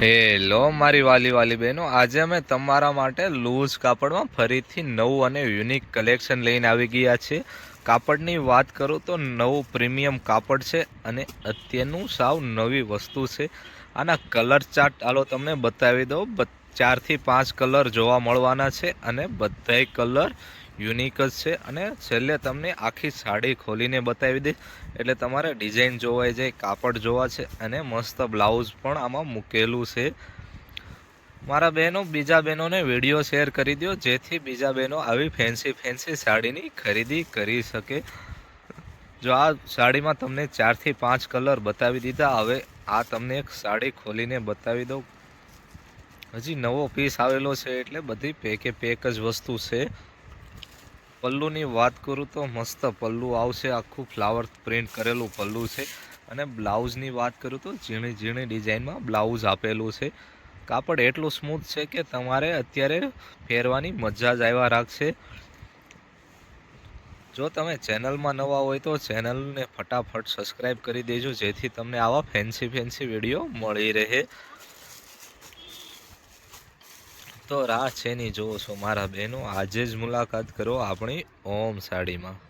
Hello, મારી વાલી વાલી બહેનો. આજે અમે તમારા માટે લૂઝ કાપડમાં ફરીથી નવું અને યુનિક કલેક્શન લઈને આવી ગયા છે કાપડની વાત કરું તો નવું પ્રીમિયમ કાપડ છે અને અત્યારનું સાવ નવી વસ્તુ છે. આના કલર ચાર્ટ હાલો તમને બતાવી દઉં. ચારથી પાંચ કલર જોવા મળવાના છે અને બધાય કલર યુનિક જ છે અને છેલ્લે તમને આખી સાડી ખોલીને બતાવી દઈશ. એટલે તમારે ડિઝાઇન જોવાય જાય કાપડ જોવા છે અને મસ્ત બ્લાઉઝ પણ આમાં મૂકેલું છે. મારા બહેનો બીજા બહેનોને વીડિયો શેર કરી દો જેથી બીજા બહેનો આવી ફેન્સી ફેન્સી સાડીની ખરીદી કરી શકે. જો આ સાડીમાં તમને ચારથી પાંચ કલર બતાવી દીધા, હવે આ તમને એક સાડી ખોલીને બતાવી દઉં. હજી નવો પીસ આવેલો છે, એટલે બધી પેકે પેક જ વસ્તુ છે. પલ્લુની વાત કરું તો મસ્ત પલ્લુ આવશે, આખું ફ્લાવર પ્રિન્ટ કરેલું પલ્લુ છે. અને બ્લાઉઝની વાત કરું તો ઝીણી ઝીણી ડિઝાઇનમાં બ્લાઉઝ આપેલું છે. કાપડ એટલું સ્મૂથ છે કે તમારે અત્યારે પહેરવાની મજા જ આવ્યા રાખશે. જો તમે ચેનલમાં નવા હોય તો ચેનલને ફટાફટ સબસ્ક્રાઈબ કરી દેજો, જેથી તમને આવા ફેન્સી ફેન્સી વીડિયો મળી રહે. તો રાહ છે નહીં જોવો છો મારા બહેનો, આજે જ મુલાકાત કરો આપણી ઓમ સાડીમાં.